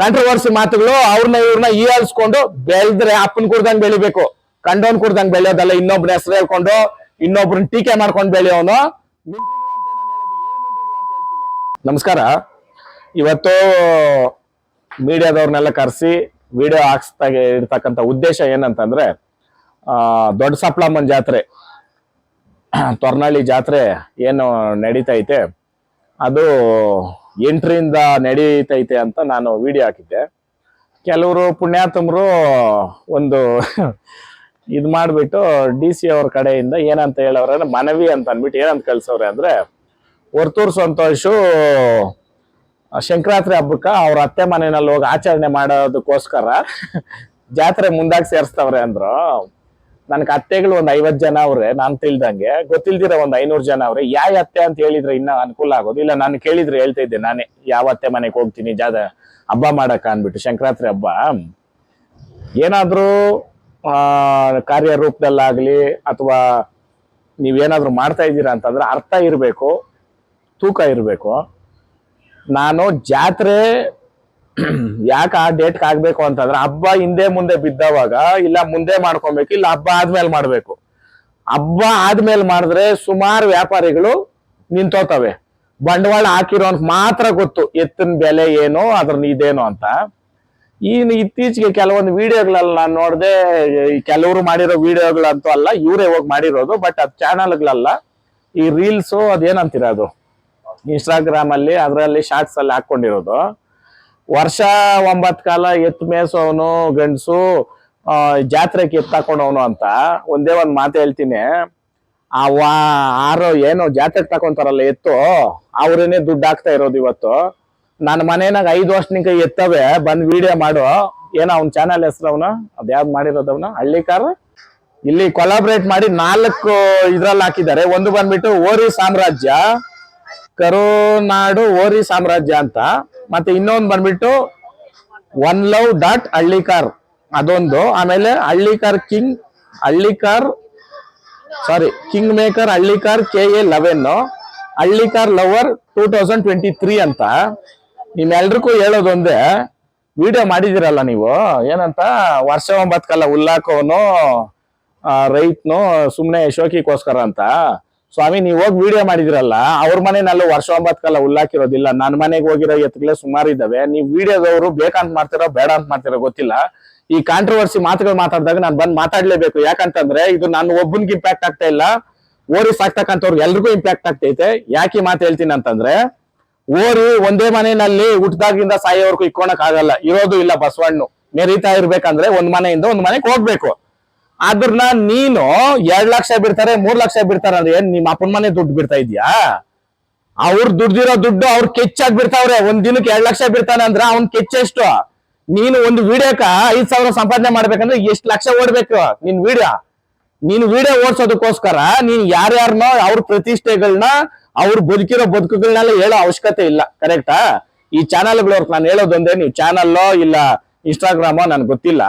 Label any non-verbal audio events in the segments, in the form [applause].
Controversy ಮಾತುಗಳು ಅವ್ರನ್ನ ಇವ್ರನ್ನ ಈಯಾಳಿಸ್ಕೊಂಡು ಬೆಳೆದ್ರೆ ಅಪ್ಪನ್ ಕುಡ್ದಂಗ್ ಬೆಳಿಬೇಕು. ಕಂಡೋನ್ ಕುಡ್ದಂಗ್ ಬೆಳೆಯೋದಲ್ಲ ಇನ್ನೊಬ್ಬರ ಹೆಸರು ಹೇಳ್ಕೊಂಡು ಇನ್ನೊಬ್ರನ್ನ ಟೀಕೆ ಮಾಡ್ಕೊಂಡು ಬೆಳೆಯೋನು. ನಮಸ್ಕಾರ. ಇವತ್ತು ಮೀಡಿಯಾದವ್ರನ್ನೆಲ್ಲ ಕರೆಸಿ ವಿಡಿಯೋ ಹಾಕ್ಸ್ತಾ ಇರ್ತಕ್ಕಂಥ ಉದ್ದೇಶ ಏನಂತಂದ್ರೆ ದೊಡ್ಡ ಸಪ್ಲಮ್ಮನ್ ಜಾತ್ರೆ ತೊರ್ನಳ್ಳಿ ಜಾತ್ರೆ ಏನು ನಡೀತೈತೆ, ಅದು ಎಂಟರಿಂದ ನಡೀತೈತೆ ಅಂತ ನಾನು ವಿಡಿಯೋ ಹಾಕಿದ್ದೆ. ಕೆಲವರು ಪುಣ್ಯಾತಮರು ಒಂದು [laughs] ಇದು ಮಾಡಿಬಿಟ್ಟು ಡಿ ಸಿ ಅವ್ರ ಕಡೆಯಿಂದ ಏನಂತ ಹೇಳೋರೆ ಮನವಿ ಅಂತ ಅಂದ್ಬಿಟ್ಟು ಏನಂತ ಕಳ್ಸವ್ರೆ ಅಂದರೆ ಹೊರ್ತೂರು ಸಂತೋಷು ಶಂಕರಾತ್ರಿ ಹಬ್ಬಕ್ಕೆ ಅವ್ರ ಅತ್ತೆ ಮನೆಯಲ್ಲಿ ಹೋಗಿ ಆಚರಣೆ ಮಾಡೋದಕ್ಕೋಸ್ಕರ [laughs] ಜಾತ್ರೆ ಮುಂದಾಗಿ ಸೇರಿಸ್ತವ್ರೆ ಅಂದ್ರು. ನನ್ಗೆ ಅತ್ತೆಗಳು ಒಂದ್ ಐವತ್ ಜನ ಅವ್ರೆ, ನಾನ್ ತಿಳ್ದಂಗೆ. ಗೊತ್ತಿಲ್ದಿರ ಒಂದ್ ಐನೂರು ಜನ ಅವ್ರೆ. ಯಾವ ಅತ್ತೆ ಅಂತ ಹೇಳಿದ್ರೆ ಇನ್ನ ಅನುಕೂಲ ಆಗೋದು? ಇಲ್ಲ, ನಾನು ಕೇಳಿದ್ರೆ ಹೇಳ್ತಾ ಇದ್ದೆ ನಾನೇ. ಯಾವ ಅತ್ತೆ ಮನೆಗೆ ಹೋಗ್ತೀನಿ ಜಾದ ಹಬ್ಬ ಮಾಡಕ ಅನ್ಬಿಟ್ಟು ಸಂಕ್ರಾಂತಿ ಹಬ್ಬ. ಏನಾದರೂ, ಆ ಕಾರ್ಯರೂಪದಲ್ಲಾಗ್ಲಿ ಅಥವಾ ನೀವೇನಾದ್ರೂ ಮಾಡ್ತಾ ಇದ್ದೀರಾ ಅಂತಂದ್ರೆ ಅರ್ಥ ಇರಬೇಕು, ತೂಕ ಇರಬೇಕು. ನಾನು ಜಾತ್ರೆ [clears throat] ಯಾಕೆ ಆ ಡೇಟ್ ಆಗ್ಬೇಕು ಅಂತಂದ್ರೆ ಹಬ್ಬ ಹಿಂದೆ ಮುಂದೆ ಬಿದ್ದವಾಗ ಇಲ್ಲ ಮುಂದೆ ಮಾಡ್ಕೊಬೇಕು, ಇಲ್ಲ ಹಬ್ಬ ಆದ್ಮೇಲೆ ಮಾಡ್ಬೇಕು. ಹಬ್ಬ ಆದ್ಮೇಲೆ ಮಾಡಿದ್ರೆ ಸುಮಾರು ವ್ಯಾಪಾರಿಗಳು ನಿಂತೋತವೆ ಬಂಡವಾಳ ಹಾಕಿರೋ ಮಾತ್ರ ಗೊತ್ತು ಎತ್ತಿನ ಬೆಲೆ ಏನು ಅದ್ರ ಇದೇನು ಅಂತ. ಈ ಇತ್ತೀಚೆಗೆ ಕೆಲವೊಂದು ವಿಡಿಯೋಗಳಲ್ಲಿ ನಾನು ನೋಡಿದೆ ಕೆಲವರು ಮಾಡಿರೋ ವಿಡಿಯೋಗಳಂತೂ ಅಲ್ಲ, ಇವರೇ ಹೋಗಿ ಮಾಡಿರೋದು ಬಟ್ ಅದು ಚಾನಲ್ಗಳಲ್ಲ ಈ ರೀಲ್ಸು ಅದೇನಂತೀರ ಅದು? ಇನ್ಸ್ಟಾಗ್ರಾಮ್ ಅಲ್ಲಿ, ಅದರಲ್ಲಿ ಶಾರ್ಟ್ಸ್ ಅಲ್ಲಿ ಹಾಕೊಂಡಿರೋದು. ವರ್ಷ ಒಂಬತ್ತು ಕಾಲ ಎತ್ತು ಮೇಸೋನು ಗಂಡಸು ಜಾತ್ರೆಗೆ ಎತ್ತಾಕೊಂಡವನು ಅಂತ ಒಂದೇ ಒಂದ್ ಮಾತು ಹೇಳ್ತೀನಿ. ಆ ವಾ ಆರೋ ಏನೋ ಜಾತ್ರೆಗೆ ತಕೊಂತಾರಲ್ಲ ಎತ್ತು ಅವ್ರೇನೆ ದುಡ್ಡು ಹಾಕ್ತಾ ಇರೋದು ಇವತ್ತು. ನನ್ನ ಮನೆನಾಗ ಐದು ವರ್ಷನಿಂದ ಎತ್ತವೆ, ಬಂದ್ ವಿಡಿಯೋ ಮಾಡು. ಏನೋ ಅವ್ನ ಚಾನಲ್ ಹೆಸರು ಅವನ? ಅದ್ಯಾವ್ದು ಮಾಡಿರೋದವನ ಹಳ್ಳಿಕಾರ? ಇಲ್ಲಿ ಕೊಲಾಬ್ರೇಟ್ ಮಾಡಿ ನಾಲ್ಕು ಇದ್ರಲ್ಲಿ ಹಾಕಿದ್ದಾರೆ. ಒಂದು ಬಂದ್ಬಿಟ್ಟು ಓರಿ ಸಾಮ್ರಾಜ್ಯ, ಕರುನಾಡು ಓರಿ ಸಾಮ್ರಾಜ್ಯ ಅಂತ. ಮತ್ತೆ ಇನ್ನೊಂದು ಬಂದ್ಬಿಟ್ಟು ಒನ್ ಲವ್ ಡಾಟ್ ಹಳ್ಳಿಕಾರ್ ಅದೊಂದು. ಆಮೇಲೆ Hallikar king Hallikar sorry king maker Hallikar K A eleven. Hallikar lover two thousand twenty three ಅಂತ. ನಿಮ್ಮೆಲ್ರಿಗೂ ಹೇಳೋದೊಂದೇ, ವಿಡಿಯೋ ಮಾಡಿದಿರಲ್ಲ ನೀವು? ಏನಂತ? ವರ್ಷ ಒಂಬತ್ತು ಕಾಲ ಉಲ್ಲಾಕೋನು ರೈತನು ಸುಮ್ಮನೆ ಶೋಕಿಗೋಸ್ಕರ ಅಂತ. ಸ್ವಾಮಿ, ನೀವ್ ಹೋಗಿ ವಿಡಿಯೋ ಮಾಡಿದಿರಲ್ಲ, ಅವ್ರ ಮನೆಯಲ್ಲೂ ವರ್ಷ ಒಂಬತ್ ಕಾಲ ಉಲ್ಲಾಕಿರೋದಿಲ್ಲ ನನ್ನ ಮನೆಗೆ ಹೋಗಿರೋ ಎತ್ತಗಳೇ ಸುಮಾರು ಇದಾವೆ. ನೀವ್ ವಿಡಿಯೋದವರು ಬೇಕಂತ ಮಾಡ್ತಿರೋ, ಬೇಡ ಅಂತ ಮಾಡ್ತಿರೋ ಗೊತ್ತಿಲ್ಲ. ಈ ಕಾಂಟ್ರವರ್ಸಿ ಮಾತುಗಳು ಮಾತಾಡಿದಾಗ ನಾನು ಬಂದ್ ಮಾತಾಡ್ಲೇಬೇಕು. ಯಾಕಂತಂದ್ರೆ ಇದು ನನ್ನ ಒಬ್ಬನಿಗೆ ಇಂಪ್ಯಾಕ್ಟ್ ಆಗ್ತಾ ಇಲ್ಲ. ಓರಿ ಸಾಕ್ತಕ್ಕಂಥವ್ರಿಗೆ ಎಲ್ರಿಗೂ ಇಂಪ್ಯಾಕ್ಟ್ ಆಗ್ತೈತೆ ಯಾಕೆ ಮಾತು ಹೇಳ್ತೀನಿ ಅಂತಂದ್ರೆ, ಓರಿ ಒಂದೇ ಮನೆಯಲ್ಲಿ ಹುಟ್ಟದಾಗಿಂದ ಸಾಯೋವರೆಗೂ ಇಕ್ಕೊಳಕ್ ಆಗಲ್ಲ. ಇರೋದು ಇಲ್ಲ ಬಸವಣ್ಣು. ಮೆರೀತಾ ಇರ್ಬೇಕಂದ್ರೆ ಒಂದ್ ಮನೆಯಿಂದ ಒಂದ್ ಮನೆಗೆ ಹೋಗ್ಬೇಕು. ಅದ್ರನ್ನ ನೀನು ಎರಡ್ ಲಕ್ಷ ಬಿಡ್ತಾರೆ, ಮೂರ್ ಲಕ್ಷ ಬಿಡ್ತಾರೆ ಅಂದ್ರೆ ಏನ್ ನಿಮ್ಮ ಅಪ್ಪನ ಮನೆ ದುಡ್ಡು ಬಿಡ್ತಾ ಇದ್ಯಾ? ಅವ್ರು ದುಡ್ದಿರೋ ದುಡ್ಡು ಅವ್ರು ಕೆಚ್ಚಾಗಿ ಬಿಡ್ತಾವ್ರೆ. ಒಂದ್ ದಿನಕ್ಕೆ ಎರಡ್ ಲಕ್ಷ ಬಿಡ್ತಾನೆ ಅಂದ್ರೆ ಅವ್ನ್ ಕೆಚ್ಚೆಷ್ಟು ನೀನು ಒಂದು ವಿಡಿಯೋಕ ಐದ್ ಸಾವಿರ ಸಂಪಾದನೆ ಮಾಡ್ಬೇಕಂದ್ರೆ ಎಷ್ಟ್ ಲಕ್ಷ ಓಡ್ಬೇಕು ನಿನ್ ವಿಡಿಯೋ? ನೀನು ವಿಡಿಯೋ ಓಡ್ಸೋದಕ್ಕೋಸ್ಕರ ನೀನ್ ಯಾರ್ಯಾರನೋ ಅವ್ರ ಪ್ರತಿಷ್ಠೆಗಳನ್ನ ಅವ್ರು ಬದುಕಿರೋ ಬದುಕುಗಳನ್ನೆಲ್ಲ ಹೇಳೋ ಅವಶ್ಯಕತೆ ಇಲ್ಲ. ಕರೆಕ್ಟಾ ಈ ಚಾನಲ್ಗಳವ್ರ ನಾನು ಹೇಳೋದೊಂದೇ, ನೀವು ಚಾನಲ್ಲೋ ಇಲ್ಲ ಇನ್ಸ್ಟಾಗ್ರಾಮೋ ನನ್ಗೆ ಗೊತ್ತಿಲ್ಲ.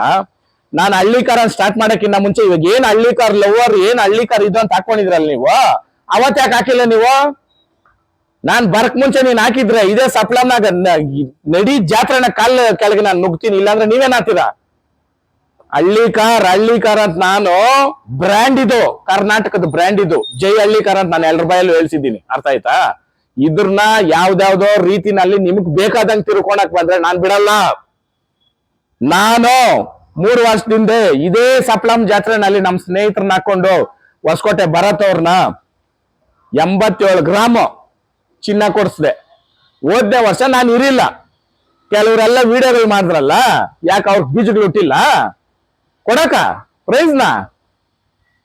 ನಾನು ಹಳ್ಳಿಕಾರ ಸ್ಟಾರ್ಟ್ ಮಾಡಕ್ಕಿಂತ ಮುಂಚೆ ಇವಾಗ ಏನ್ ಹಳ್ಳಿಕಾರ್ ಲವರ್ ಏನ್ ಹಳ್ಳಿಕಾರ್ ಇದು ಅಂತ ಹಾಕೊಂಡಿದ್ರಲ್ಲ ನೀವು? ಅವತ್ ಯಾಕೆ ಹಾಕಿಲ್ಲ ನೀವು? ನಾನ್ ಬರಕ್ ಮುಂಚೆ ನೀನ್ ಹಾಕಿದ್ರೆ ಇದೇ ಸಪ್ಲಮ್ನಾಗ ನಡಿ ಜಾತ್ರೆನ ಕಾಲ್ ಕೆಳಗೆ ನಾನು ನುಗ್ತೀನಿ, ಇಲ್ಲಾಂದ್ರೆ ನೀವೇನ್ ಹಾಕ್ತೀರಾ? ಹಳ್ಳಿಕಾರ್ ಹಳ್ಳಿಕಾರ್ ಅಂತ ನಾನು ಬ್ರ್ಯಾಂಡ್ ಇದು, ಕರ್ನಾಟಕದ ಬ್ರ್ಯಾಂಡ್ ಇದು. ಜೈ ಹಳ್ಳಿಕಾರ್ ಅಂತ ನಾನು ಎಲ್ರ ಬಾಯಲ್ಲೂ ಹೇಳ್ಸಿದ್ದೀನಿ. ಅರ್ಥ ಆಯ್ತಾ? ಇದ್ರನ್ನ ಯಾವ್ದಾವ್ದೋ ರೀತಿನಲ್ಲಿ ನಿಮ್ಗೆ ಬೇಕಾದಂಗೆ ತಿರ್ಕೊಳಕ್ ಬಂದ್ರೆ ನಾನ್ ಬಿಡಲ್ಲ. ನಾನು ಮೂರು ವರ್ಷದಿಂದ ಇದೇ ಸಪ್ಲಂ ಜಾತ್ರೆನಲ್ಲಿ ನಮ್ಮ ಸ್ನೇಹಿತರನ್ನ ಹಾಕೊಂಡು ಹೊಸಕೋಟೆ ಭರತ್ ಅವ್ರನ್ನ ಎಂಬತ್ತೇಳು ಗ್ರಾಮ್ ಚಿನ್ನ ಕೊಡಿಸ್ದೆ. ಹೋದ್ನೇ ವರ್ಷ ನಾನು ಇರಿಲ್ಲ. ಕೆಲವರೆಲ್ಲ ವಿಡಿಯೋಗಳು ಮಾಡಿದ್ರಲ್ಲ, ಯಾಕೆ ಅವ್ರ ಬೀಜಗಳು ಹುಟ್ಟಿಲ್ಲ? ಕೊಡಕ? ಪ್ರೈಸ್ನ?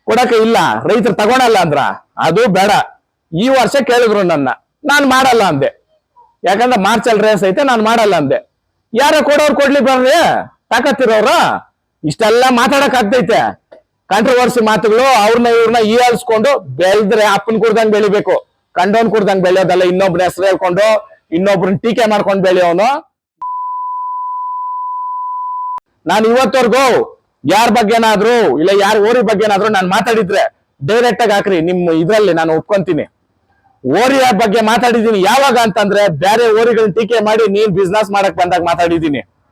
ಕೊಡಕ ಇಲ್ಲ. ರೈತರು ತಗೊಳಲ್ಲ ಅಂದ್ರ? ಅದು ಬೇಡ. ಈ ವರ್ಷ ಕೇಳಿದ್ರು ನನ್ನ. ನಾನು ಮಾಡಲ್ಲ ಅಂದೆ. ಯಾಕಂದ್ರೆ ಮಾರ್ಚಲ್ ರೇಸ್ ಐತೆ, ನಾನು ಮಾಡಲ್ಲ ಅಂದೆ. ಯಾರೋ ಕೊಡೋರು ಕೊಡ್ಲಿ ಬರ್ರಿ ತಾಕತ್ತಿರೋರ? ಇಷ್ಟೆಲ್ಲ ಮಾತಾಡಕ್ ಆಗ್ತೈತೆ. ಕಾಂಟ್ರವರ್ಸಿ ಮಾತುಗಳು ಅವ್ರನ್ನ ಇವ್ರನ್ನ ಈಯಾಳ್ಸ್ಕೊಂಡು ಬೆಳೆದ್ರೆ ಅಪ್ಪನ್ ಕುಡ್ದಂಗ್ ಬೆಳಿಬೇಕು. ಕಂಡವನ್ ಕುಡ್ದಂಗ್ ಬೆಳೆಯೋದಲ್ಲ ಇನ್ನೊಬ್ರ ಹೆಸರು ಹೇಳ್ಕೊಂಡು ಇನ್ನೊಬ್ರನ್ನ ಟೀಕೆ ಮಾಡ್ಕೊಂಡು ಬೆಳೆಯೋನು ನಾನು ಇವತ್ತವರೆಗೂ ಯಾರ ಬಗ್ಗೆನಾದ್ರೂ, ಇಲ್ಲ ಯಾರ ಓರಿ ಬಗ್ಗೆನಾದ್ರೂ ನಾನು ಮಾತಾಡಿದ್ರೆ ಡೈರೆಕ್ಟ್ ಆಗಿ ಹಾಕ್ರಿ, ನಿಮ್ ಇದ್ರಲ್ಲಿ ನಾನು ಒಪ್ಕೊಂತೀನಿ. ಓರಿಯ ಬಗ್ಗೆ ಮಾತಾಡಿದೀನಿ ಯಾವಾಗ ಅಂತಂದ್ರೆ ಬೇರೆ ಓರಿಗಳನ್ನ ಟೀಕೆ ಮಾಡಿ ನೀನ್ ಬಿಸ್ನೆಸ್ ಮಾಡಕ್ ಬಂದಾಗ ಮಾತಾಡಿದೀನಿ